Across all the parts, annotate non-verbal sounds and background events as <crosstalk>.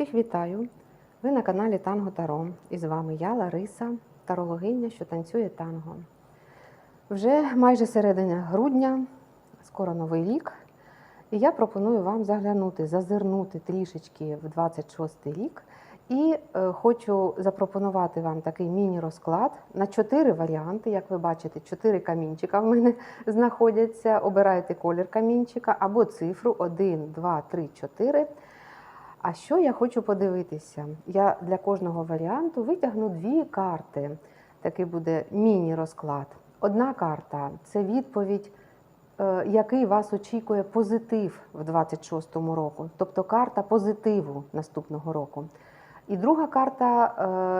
Всіх вітаю! Ви на каналі Танго Таро. І з вами я, Лариса, тарологиня, що танцює танго. Вже майже середина грудня, скоро новий рік. І я пропоную вам заглянути, зазирнути трішечки в 26 рік. І е, хочу запропонувати вам такий міні-розклад на чотири варіанти. Як ви бачите, чотири камінчика в мене <laughs> знаходяться. Обирайте колір камінчика або цифру 1, 2, 3, 4. А що я хочу подивитися? Я для кожного варіанту витягну дві карти. Такий буде міні-розклад. Одна карта це відповідь, е, який вас очікує позитив в 26-му року, тобто карта позитиву наступного року. І друга карта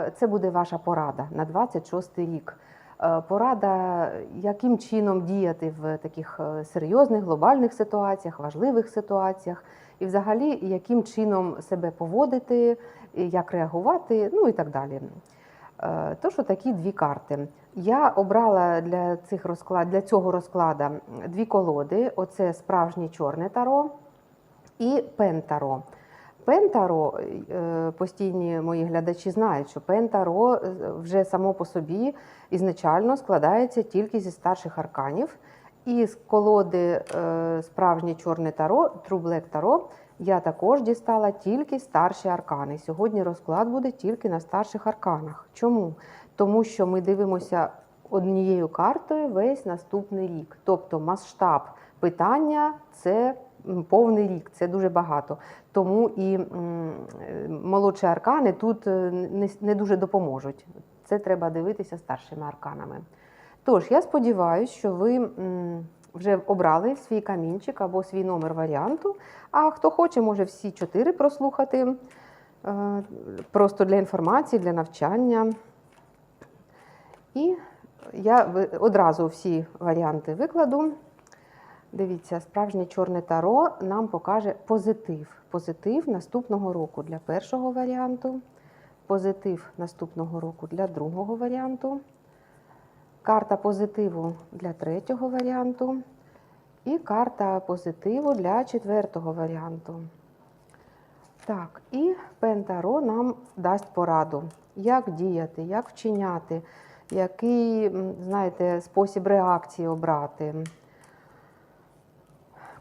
е, це буде ваша порада на 26 рік. Е, Порада, яким чином діяти в таких е, серйозних глобальних ситуаціях, важливих ситуаціях, і взагалі яким чином себе поводити, як реагувати, ну і так далі. Е, Тож такі дві карти. Я обрала для цих розклад, для цього розклада дві колоди: оце справжнє чорне таро і пентаро. Пентаро, е, постійні мої глядачі знають, що пентаро е, вже само по собі ізначально складається тільки зі старших арканів. І з колоди е, справжнє чорне таро, True Black Таро, я також дістала тільки старші аркани. Сьогодні розклад буде тільки на старших арканах. Чому? Тому що ми дивимося однією картою весь наступний рік. Тобто масштаб питання це повний рік, це дуже багато. Тому і молодші аркани тут е, не, не дуже допоможуть. Це треба дивитися старшими арканами. Тож, я сподіваюся, що ви вже обрали свій камінчик або свій номер варіанту. А хто хоче, може всі чотири прослухати е, просто для інформації, для навчання. І я одразу всі варіанти викладу. Дивіться, справжнє чорне таро нам покаже позитив. Позитив наступного року для першого варіанту, позитив наступного року для другого варіанту, карта позитиву для третього варіанту і карта позитиву для четвертого варіанту. Так, і Пентаро нам дасть пораду, як діяти, як вчиняти, який, знаєте, спосіб реакції обрати.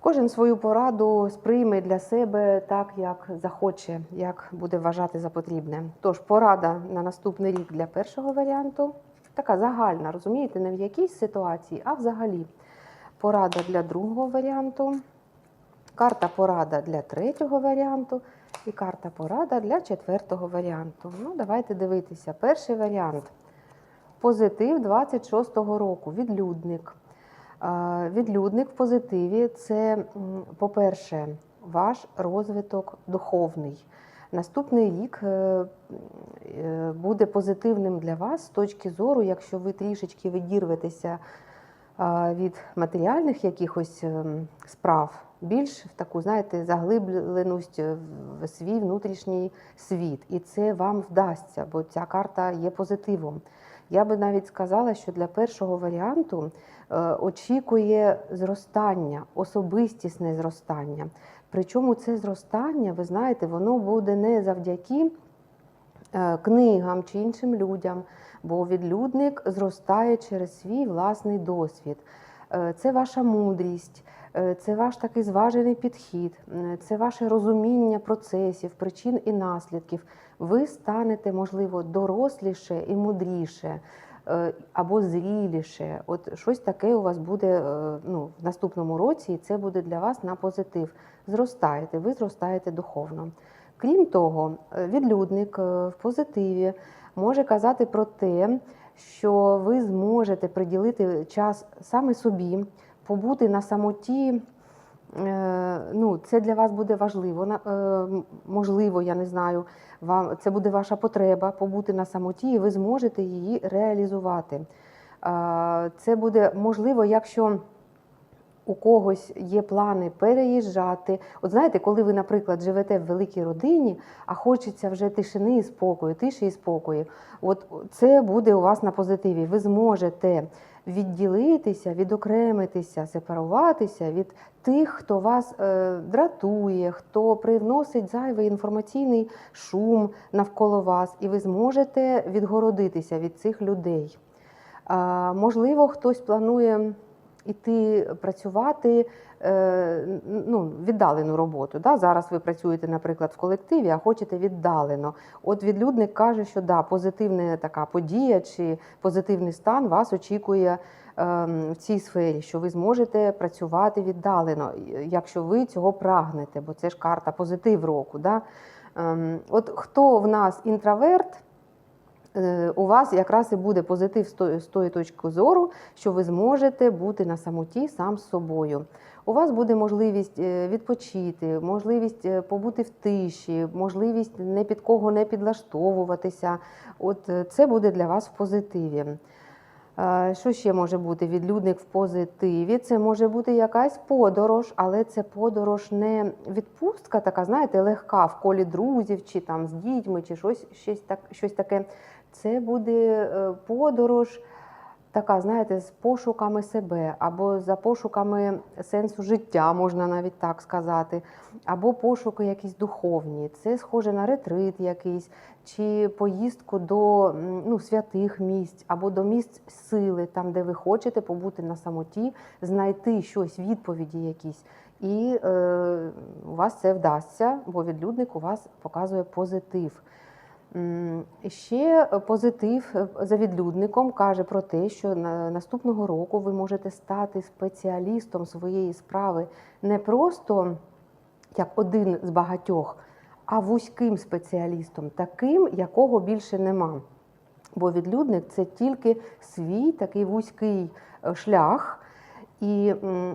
Кожен свою пораду сприйме для себе так, як захоче, як буде вважати за потрібне. Тож порада на наступний рік для першого варіанту така загальна, розумієте, не в якійсь ситуації, а взагалі. Порада для другого варіанту, карта порада для третього варіанту і карта порада для четвертого варіанту. Ну, давайте дивитися. Перший варіант. Позитив 26-го року, відлюдник. Відлюдник в позитиві це, по-перше, ваш розвиток духовний. Наступний рік е, е, буде позитивним для вас з точки зору, якщо ви трішечки відірветеся е, від матеріальних якихось ем, справ, більш в таку, знаєте, заглибленість в свій внутрішній світ. І це вам вдасться, бо ця карта є позитивом. Я би навіть сказала, що для першого варіанту е, очікує зростання, особистісне зростання. Причому це зростання, ви знаєте, воно буде не завдяки е, книгам чи іншим людям, бо відлюдник зростає через свій власний досвід. Е, Це ваша мудрість, це ваш такий зважений підхід, е, це ваше розуміння процесів, причин і наслідків. Ви станете, можливо, доросліше і мудріше. е, Або зріліше, от щось таке у вас буде е, ну, в наступному році, і це буде для вас на позитив. Зростаєте, ви зростаєте духовно. Крім того, е, відлюдник е, в позитиві може казати про те, що ви зможете приділити час саме собі, побути на самоті. Е, Ну, це для вас буде важливо. е, Можливо, я не знаю. Вам це буде ваша потреба побути на самоті, і ви зможете її реалізувати. Це буде можливо, якщо у когось є плани переїжджати. От знаєте, коли ви, наприклад, живете в великій родині, а хочеться вже тишини і спокою, тиші і спокою, от це буде у вас на позитиві. Ви зможете відділитися, відокремитися, сепаруватися від тих, хто вас е, дратує, хто привносить зайвий інформаційний шум навколо вас, і ви зможете відгородитися від цих людей. А, можливо, хтось планує іти працювати е, ну, віддалену роботу. Да? Зараз ви працюєте, наприклад, в колективі, а хочете віддалено. От відлюдник каже, що да, позитивна така подія чи позитивний стан вас очікує ем, в цій сфері, що ви зможете працювати віддалено, якщо ви цього прагнете, бо це ж карта позитив року. Да? Ем, От хто в нас інтроверт, у вас якраз і буде позитив з тої- точки зору, що ви зможете бути на самоті сам з собою. У вас буде можливість е, відпочити, можливість е, побути в тиші, можливість не під кого не підлаштовуватися. От е, це буде для вас в позитиві. Е, Що ще може бути відлюдник в позитиві? Це може бути якась подорож, але це подорож не відпустка, така, знаєте, легка в колі друзів, чи там з дітьми, чи щось, щось, так, щось таке. Це буде е, подорож така, знаєте, з пошуками себе, або за пошуками сенсу життя, можна навіть так сказати, або пошуки якісь духовні. Це схоже на ретрит якийсь, чи поїздку до ну, святих місць, або до місць сили, там, де ви хочете побути на самоті, знайти щось, відповіді якісь. І е, у вас це вдасться, бо відлюдник у вас показує позитив. Ще позитив е, за відлюдником каже про те, що наступного року ви можете стати спеціалістом своєї справи не просто як один з багатьох, а вузьким спеціалістом, таким, якого більше нема. Бо відлюдник це тільки свій такий вузький е, шлях. І,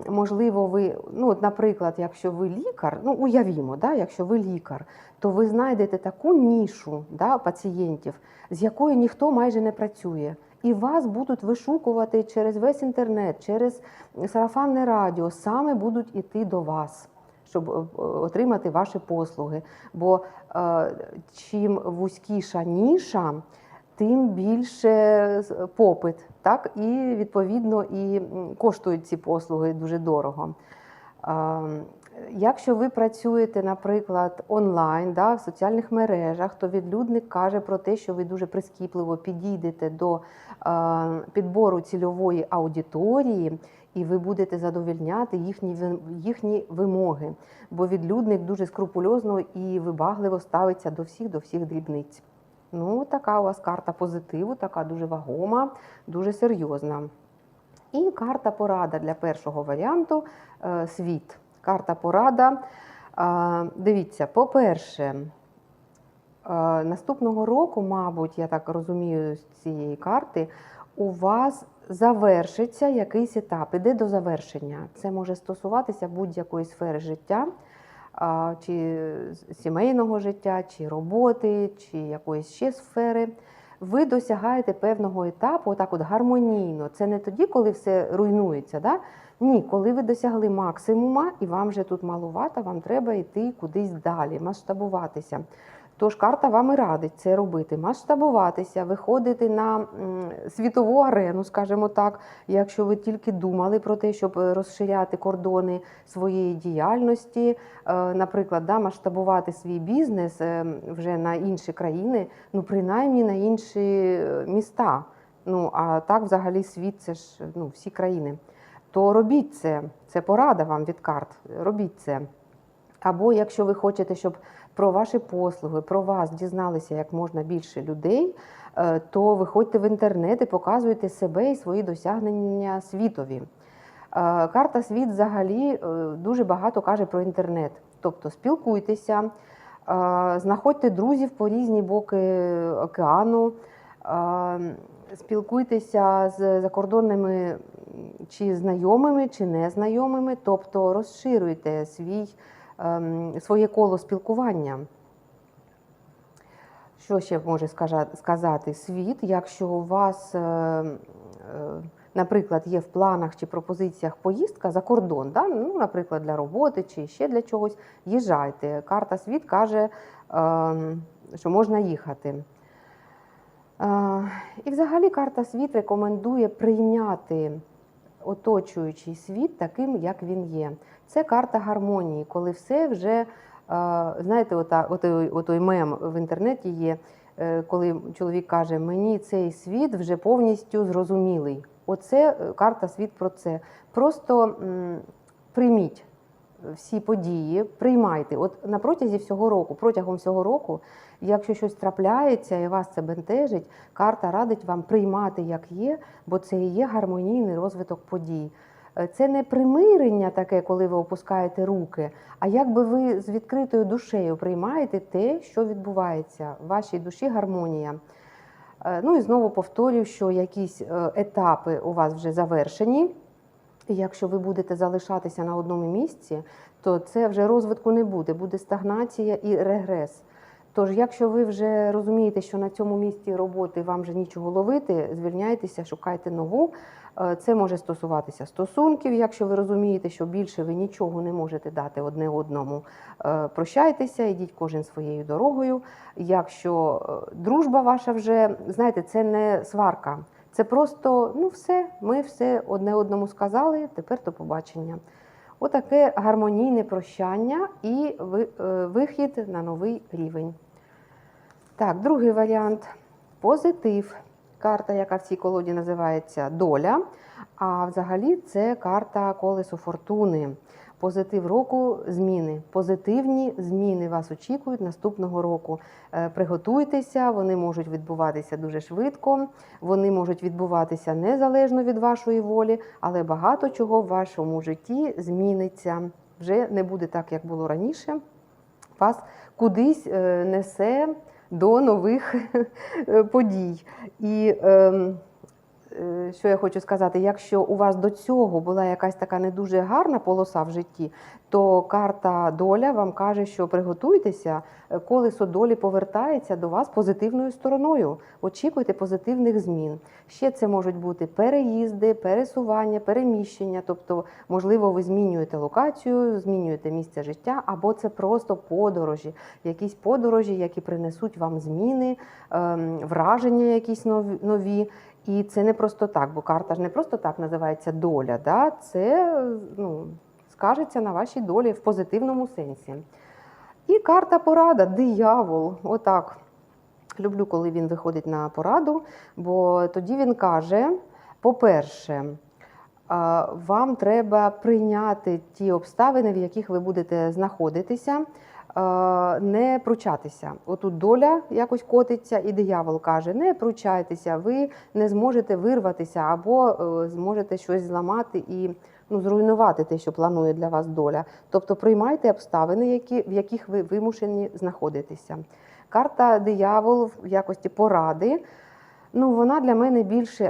можливо, ви, ну, от, наприклад, якщо ви лікар, ну уявімо, да, якщо ви лікар, то ви знайдете таку нішу да, пацієнтів, з якою ніхто майже не працює. І вас будуть вишукувати через весь інтернет, через сарафанне радіо, саме будуть іти до вас, щоб е, отримати ваші послуги. Бо е, чим вузькіша ніша, тим більше попит, так? І відповідно і коштують ці послуги дуже дорого. Якщо ви працюєте, наприклад, онлайн, да, в соціальних мережах, то відлюдник каже про те, що ви дуже прискіпливо підійдете до е, підбору цільової аудиторії, і ви будете задовільняти їхні, їхні вимоги. Бо відлюдник дуже скрупульозно і вибагливо ставиться до всіх, до всіх дрібниць. Ну, така у вас карта позитиву, така дуже вагома, дуже серйозна. І карта порада для першого варіанту е, світ. Карта порада. Е, Дивіться, по-перше, е, наступного року, мабуть, я так розумію з цієї карти, у вас завершиться якийсь етап, іде до завершення. Це може стосуватися будь-якої сфери життя, чи сімейного життя, чи роботи, чи якоїсь ще сфери. Ви досягаєте певного етапу, отак от гармонійно. Це не тоді, коли все руйнується. Да? Ні, коли ви досягли максимума і вам вже тут малувато, вам треба йти кудись далі, масштабуватися. Тож карта вам і радить це робити, масштабуватися, виходити на світову арену, скажімо так, якщо ви тільки думали про те, щоб розширяти кордони своєї діяльності, е, наприклад, да, масштабувати свій бізнес е, вже на інші країни, ну принаймні на інші е, міста. Ну а так, взагалі, світ це ж ну, всі країни. То робіть це, це порада вам від карт. Робіть це. Або якщо ви хочете, щоб про ваші послуги, про вас дізналися як можна більше людей, е, то виходьте в інтернет і показуйте себе і свої досягнення світові. Е, Карта світ взагалі е, дуже багато каже про інтернет. Тобто спілкуйтеся, знаходьте друзів по різні боки океану, спілкуйтеся з закордонними чи знайомими, чи незнайомими, тобто розширюйте свій, своє коло спілкування. Що ще може сказати світ, якщо у вас е, е, наприклад, є в планах чи пропозиціях поїздка за кордон, да? ну, наприклад, для роботи чи ще для чогось, їжджайте. Карта світ каже, ем, що можна їхати. Е, І взагалі карта світ рекомендує прийняти оточуючий світ таким, як він є. Це карта гармонії, коли все вже, е, знаєте, ота, отой, отой мем в інтернеті є, е, коли чоловік каже, мені цей світ вже повністю зрозумілий. Оце е, карта світ про це. Просто прийміть всі події, приймайте. От на протязі всього року, протягом всього року, якщо щось трапляється і вас це бентежить, карта радить вам приймати як є, бо це і є гармонійний розвиток подій. Е, Це не примирення таке, коли ви опускаєте руки, а якби ви з відкритою душею приймаєте те, що відбувається. В вашій душі гармонія. Е, Ну і знову повторюю, що якісь е, етапи у вас вже завершені. І якщо ви будете залишатися на одному місці, то це вже розвитку не буде, буде стагнація і регрес. Тож, якщо ви вже розумієте, що на цьому місці роботи вам вже нічого ловити, звільняйтеся, шукайте нову. Е, Це може стосуватися стосунків. Якщо ви розумієте, що більше ви нічого не можете дати одне одному, е, прощайтеся, йдіть кожен своєю дорогою. Якщо е, дружба ваша вже, знаєте, це не сварка. Це просто ну все, ми все одне одному сказали, тепер до побачення. Отаке гармонійне прощання і ви- вихід на новий рівень. Так, другий варіант позитив. Карта, яка в цій колоді називається доля. А взагалі це карта колесо фортуни. Позитив року зміни. Позитивні зміни вас очікують наступного року. Е, Приготуйтеся, вони можуть відбуватися дуже швидко, вони можуть відбуватися незалежно від вашої волі, але багато чого в вашому житті зміниться. Вже не буде так, як було раніше. Вас кудись е, несе до нових е, подій. І ем, що я хочу сказати, якщо у вас до цього була якась така не дуже гарна полоса в житті, то карта доля вам каже, що приготуйтеся, е, колесо долі повертається до вас позитивною стороною. Очікуйте позитивних змін. Ще це можуть бути переїзди, пересування, переміщення. Тобто, можливо, ви змінюєте локацію, змінюєте місце життя, або це просто подорожі, якісь подорожі, які принесуть вам зміни, ем, враження якісь нові. І це не просто так, бо карта ж не просто так називається доля. Да? Це ну, скажеться на вашій долі в позитивному сенсі. І карта порада, диявол. Отак. Люблю, коли він виходить на пораду, бо тоді він каже: по-перше, вам треба прийняти ті обставини, в яких ви будете знаходитися, не пручатися. Отут доля якось котиться, і диявол каже: не пручайтеся, ви не зможете вирватися або е, зможете щось зламати і ну, зруйнувати те, що планує для вас доля. Тобто приймайте обставини, які, в яких ви вимушені знаходитися. Карта диявол в якості поради. Ну, вона для мене більше,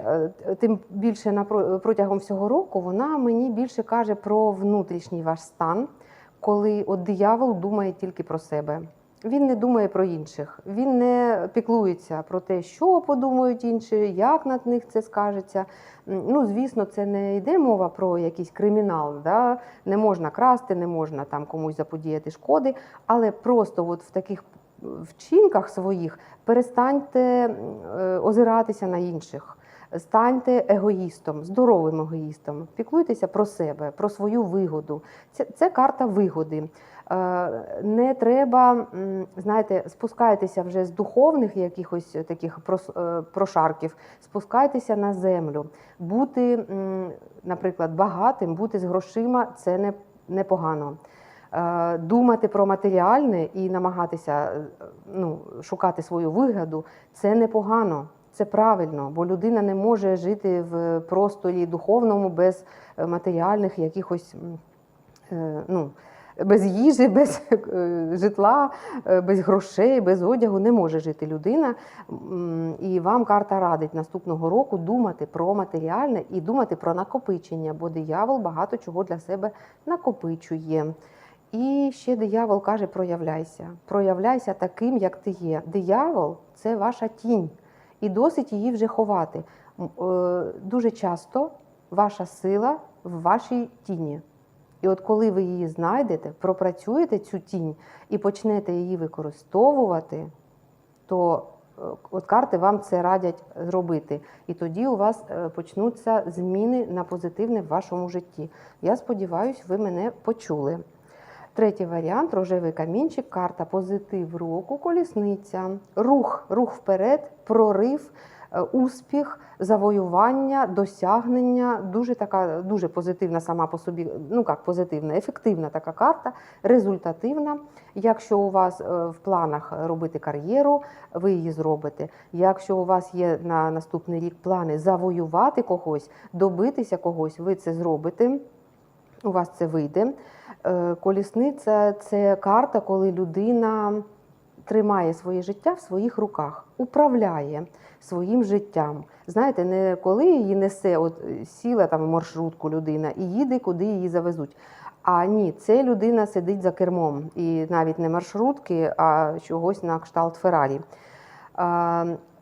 е, тим більше напро- протягом всього року, вона мені більше каже про внутрішній ваш стан, коли от диявол думає тільки про себе. Він не думає про інших, він не піклується про те, що подумають інші, як над них це скажеться. Ну, звісно, це не йде мова про якийсь кримінал. Да? Не можна красти, не можна там комусь заподіяти шкоди, але просто от в таких вчинках своїх перестаньте е, озиратися на інших. Станьте егоїстом, здоровим егоїстом, піклуйтеся про себе, про свою вигоду. Це, це карта вигоди. Е, Не треба, знаєте, спускайтеся вже з духовних якихось таких е, прошарків, спускайтеся на землю. Бути, наприклад, багатим, бути з грошима це непогано. Е, Думати про матеріальне і намагатися е, ну, шукати свою вигоду це непогано. Це правильно, бо людина не може жити в просторі духовному без е, матеріальних якихось е, ну, без їжі, <laughs> без е, житла, без грошей, без одягу не може жити людина. І вам карта радить наступного року думати про матеріальне і думати про накопичення, бо диявол багато чого для себе накопичує. І ще диявол каже: проявляйся. Проявляйся таким, як ти є. Диявол це ваша тінь, і досить її вже ховати. Е, Дуже часто ваша сила в вашій тіні. І от коли ви її знайдете, пропрацюєте цю тінь і почнете її використовувати, то е, от карти вам це радять зробити. І тоді у вас е, почнуться зміни на позитивне в вашому житті. Я сподіваюся, ви мене почули. Третій варіант рожевий камінчик, карта позитив року, колісниця, рух, рух вперед, прорив, е, успіх, завоювання, досягнення. Дуже така, дуже позитивна сама по собі, ну як позитивна, ефективна така карта, результативна. Якщо у вас е, в планах робити кар'єру, ви її зробите. Якщо у вас є на наступний рік плани завоювати когось, добитися когось, ви це зробите. У вас це вийде. Е, Колісниця це карта, коли людина тримає своє життя в своїх руках, управляє своїм життям. Знаєте, не коли її несе, от е, сіла там маршрутку людина і їде, куди її завезуть. А ні, це людина сидить за кермом. І навіть не маршрутки, а чогось на кшталт Феррарі.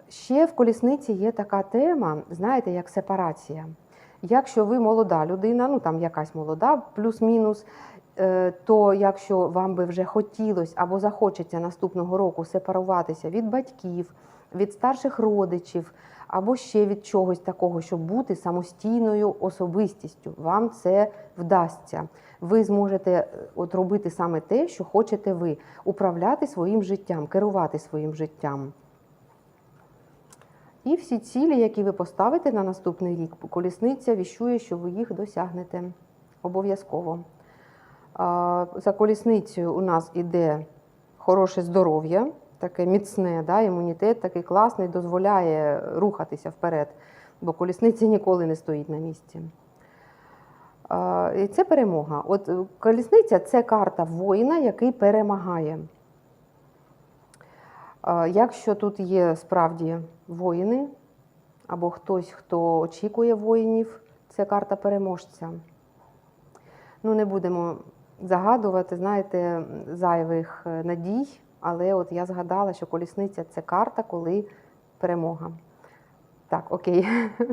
Ще в колісниці є така тема, знаєте, як сепарація. Якщо ви молода людина, ну там якась молода, плюс-мінус, е, то якщо вам би вже хотілося або захочеться наступного року сепаруватися від батьків, від старших родичів, або ще від чогось такого, щоб бути самостійною особистістю, вам це вдасться. Ви зможете е, от робити саме те, що хочете ви, управляти своїм життям, керувати своїм життям. І всі цілі, які ви поставите на наступний рік, колісниця віщує, що ви їх досягнете обов'язково. За колісницею у нас іде хороше здоров'я, таке міцне, да, імунітет такий класний, дозволяє рухатися вперед, бо колісниця ніколи не стоїть на місці. І це перемога. От е, колісниця це карта воїна, який перемагає. Якщо тут є справді воїни, або хтось, хто очікує воїнів, це карта переможця. Ну, не будемо загадувати, знаєте, зайвих е, надій, але от я згадала, що колісниця це карта, коли перемога. Так, окей. <laughs>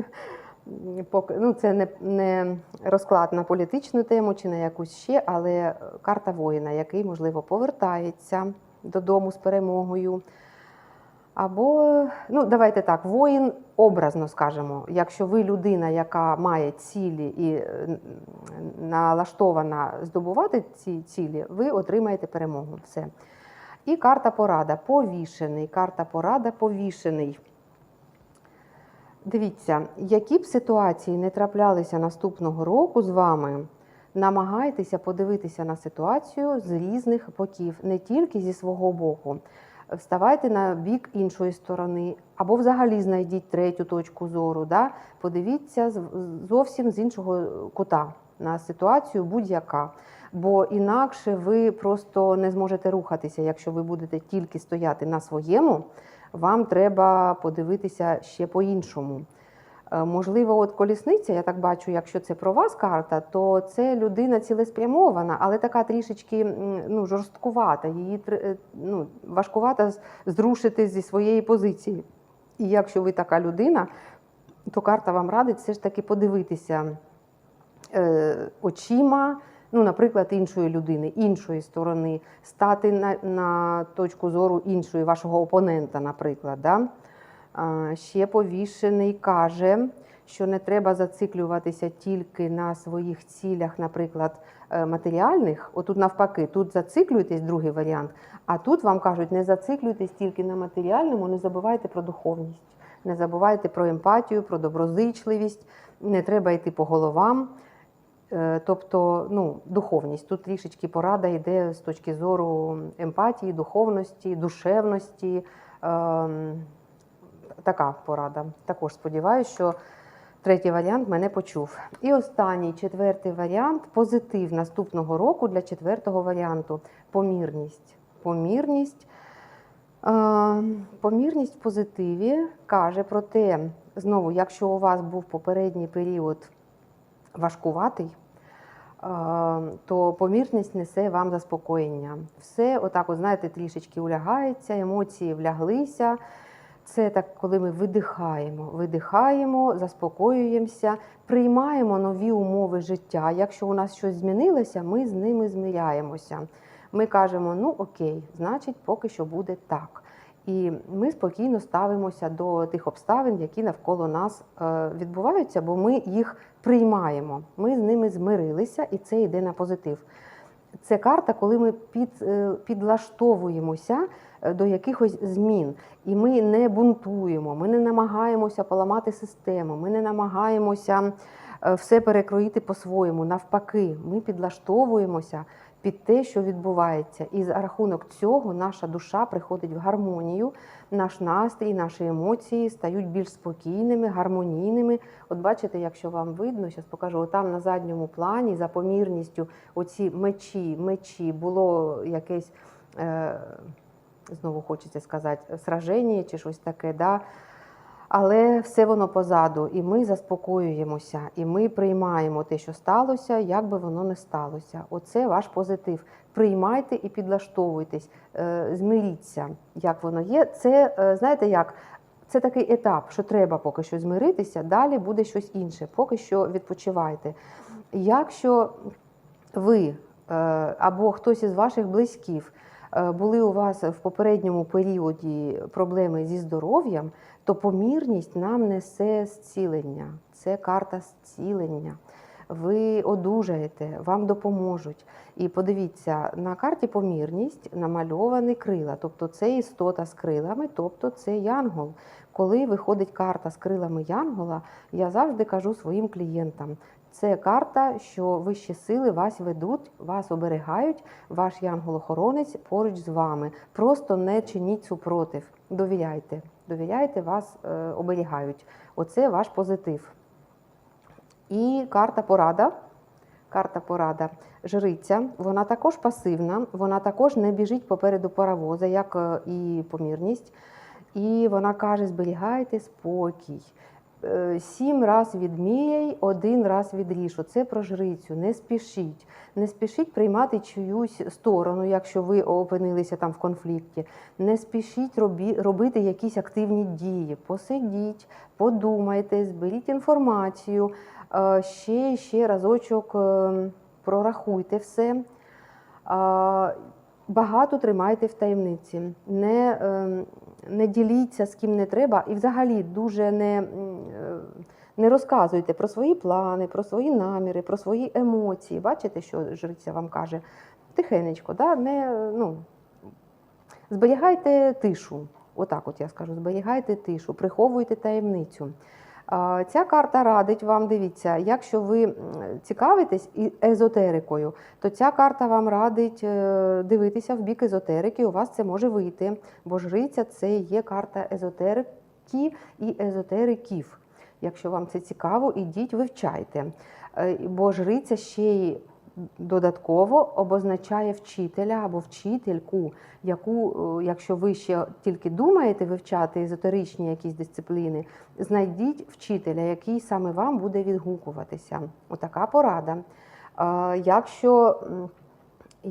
Ну, це не, не розклад на політичну тему чи на якусь ще, але карта воїна, який, можливо, повертається додому з перемогою. Або, ну, давайте так, воїн образно скажемо, якщо ви людина, яка має цілі і е, налаштована здобувати ці цілі, ви отримаєте перемогу. Все. І карта порада повішений. Карта порада повішений. Дивіться, які б ситуації не траплялися наступного року з вами, намагайтеся подивитися на ситуацію з різних боків, не тільки зі свого боку. Вставайте на бік іншої сторони, або взагалі знайдіть третю точку зору. Да? Подивіться зовсім з іншого кута на ситуацію будь-яка. Бо інакше ви просто не зможете рухатися, якщо ви будете тільки стояти на своєму, вам треба подивитися ще по-іншому. Е, Можливо, от колісниця, я так бачу, якщо це про вас карта, то це людина цілеспрямована, але така трішечки ну, жорсткувата. Її е, ну, важкувато зрушити зі своєї позиції. І якщо ви така людина, то карта вам радить все ж таки подивитися е, очима, ну, наприклад, іншої людини, іншої сторони, стати на, на точку зору іншої вашого опонента, наприклад. Да? Ще повішений каже, що не треба зациклюватися тільки на своїх цілях, наприклад, е, матеріальних. Отут навпаки, тут зациклюєтесь, другий варіант. А тут вам кажуть, не зациклюйтесь тільки на матеріальному, не забувайте про духовність, не забувайте про емпатію, про доброзичливість, не треба йти по головам. Е, Тобто, ну, духовність. Тут трішечки порада йде з точки зору емпатії, духовності, душевності. Ем, така порада. Також сподіваюся, що третій варіант мене почув. І останній четвертий варіант позитив наступного року для четвертого варіанту помірність. Помірність. Е, Помірність в позитиві каже про те, знову, якщо у вас був попередній період важкуватий, е, то помірність несе вам заспокоєння. Все, отак, от, знаєте, трішечки улягається, емоції вляглися, Це так, коли ми видихаємо, видихаємо, заспокоюємося, приймаємо нові умови життя. Якщо у нас щось змінилося, ми з ними змиряємося. Ми кажемо, ну окей, значить, поки що буде так. І ми спокійно ставимося до тих обставин, які навколо нас е, відбуваються, бо ми їх приймаємо. Ми з ними змирилися, і це йде на позитив. Це карта, коли ми під, е, підлаштовуємося е, до якихось змін, і ми не бунтуємо, ми не намагаємося поламати систему, ми не намагаємося все перекроїти по-своєму. Навпаки, ми підлаштовуємося під те, що відбувається. І за рахунок цього наша душа приходить в гармонію, наш настрій, наші емоції стають більш спокійними, гармонійними. От бачите, якщо вам видно, зараз покажу, там на задньому плані за помірністю оці мечі, мечі було якесь. Е, Знову хочеться сказати, сраження чи щось таке, да? Але все воно позаду, і ми заспокоюємося, і ми приймаємо те, що сталося, як би воно не сталося. Оце ваш позитив. Приймайте і підлаштовуйтесь, е, змиріться, як воно є. Це е, знаєте як? Це такий етап, що треба поки що змиритися, далі буде щось інше. Поки що відпочивайте. Якщо ви е, або хтось із ваших близьких були у вас в попередньому періоді проблеми зі здоров'ям, то помірність нам несе зцілення. Це карта зцілення. Ви одужаєте, вам допоможуть. І подивіться, на карті помірність намальовані крила, тобто це істота з крилами, тобто це янгол. Коли виходить карта з крилами янгола, я завжди кажу своїм клієнтам: це карта, що вищі сили вас ведуть, вас оберігають, ваш янгол-охоронець поруч з вами. Просто не чиніть супротив. Довіряйте, довіряйте, вас е, оберігають. Оце ваш позитив. І карта порада. Карта порада. Жриця, вона також пасивна, вона також не біжить попереду паровоза, як е, і помірність. І вона каже: зберігайте спокій. Е, Сім раз відміряй, один раз відріж. Це про жрицю. Не спішіть. Не спішіть приймати чиюсь сторону, якщо ви опинилися там в конфлікті. Не спішіть робі, робити якісь активні дії. Посидіть, подумайте, зберіть інформацію. Е, Ще ще разочок е, прорахуйте все. Багато тримайте в таємниці, не, е, не діліться з ким не треба, і взагалі дуже не, е, не розказуйте про свої плани, про свої наміри, про свої емоції. Бачите, що жриця вам каже? Тихенечко, да? не, ну, зберігайте тишу. Отак, от я скажу, зберігайте тишу, приховуйте таємницю. Ця карта радить вам, дивіться, якщо ви цікавитесь езотерикою, то ця карта вам радить е, дивитися в бік езотерики, у вас це може вийти, бо жриця це є карта езотерики і езотериків. Якщо вам це цікаво, ідіть, вивчайте. Е, Бо жриця ще й додатково обозначає вчителя або вчительку, яку, е, якщо ви ще тільки думаєте вивчати езотеричні якісь дисципліни, знайдіть вчителя, який саме вам буде відгукуватися. Отака порада. Якщо,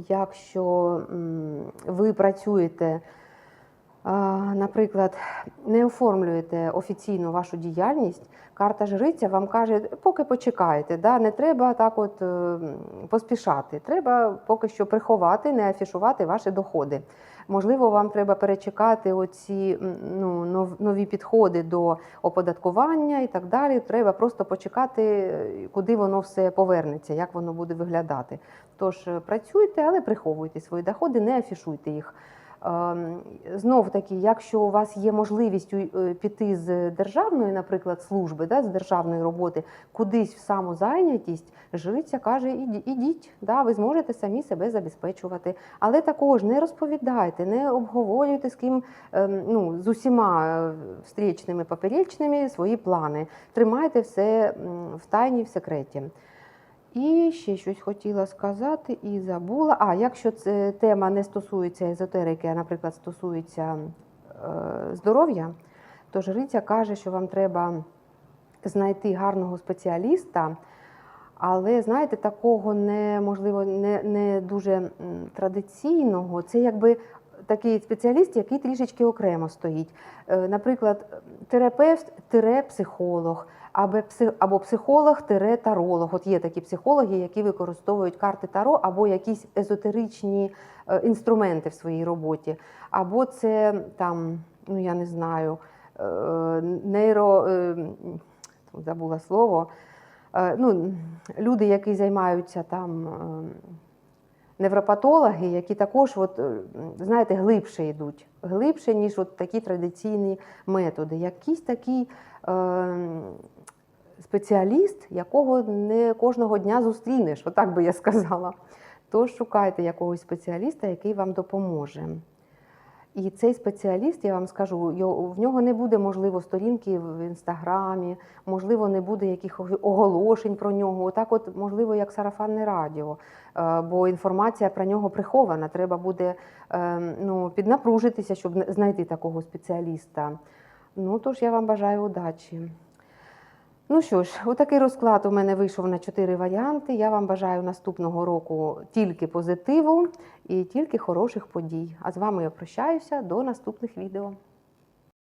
якщо ви працюєте, наприклад, не оформлюєте офіційно вашу діяльність, карта жриця вам каже, поки почекайте, да, не треба так от е, поспішати. Треба поки що приховати, не афішувати ваші доходи. Можливо, вам треба перечекати оці ну, нові підходи до оподаткування і так далі. Треба просто почекати, е, куди воно все повернеться, як воно буде виглядати. Тож е, працюйте, але приховуйте свої доходи, не афішуйте їх. Ем, Знов таки, якщо у вас є можливість е, піти з державної, наприклад, служби, да, з державної роботи кудись в самозайнятість, жриця каже: «Іді- ідіть, да, ви зможете самі себе забезпечувати. Але також не розповідайте, не обговорюйте з ким ем, ну, з усіма е, встрічними поперечними свої плани. Тримайте все в тайні, в секреті. І ще щось хотіла сказати і забула. А якщо це тема не стосується езотерики, а, наприклад, стосується е, здоров'я, то жриця каже, що вам треба знайти гарного спеціаліста, але знаєте, такого не можливо не, не дуже традиційного. Це якби такий спеціаліст, який трішечки окремо стоїть. Е, Наприклад, терапевт тире психолог, або психолог таролог. От є такі психологи, які використовують карти таро або якісь езотеричні е, інструменти в своїй роботі. Або це там, ну я не знаю, е, нейро. е, Забула слово. Ну, люди, які займаються там невропатологи, які також, от, е, знаєте, глибше йдуть, глибше, ніж от такі традиційні методи. Якийсь такий е, спеціаліст, якого не кожного дня зустрінеш, отак би я сказала. Тож шукайте якогось спеціаліста, який вам допоможе. І цей спеціаліст, я вам скажу, в нього не буде, можливо, сторінки в інстаграмі, можливо, не буде якихось оголошень про нього. Отак, от, можливо, як сарафанне радіо. Е, Бо інформація про нього прихована. Треба буде е, ну, піднапружитися, щоб зна- знайти такого спеціаліста. Ну, тож я вам бажаю удачі. Ну що ж, отакий розклад у мене вийшов на чотири варіанти. Я вам бажаю наступного року тільки позитиву і тільки хороших подій. А з вами я прощаюся до наступних відео.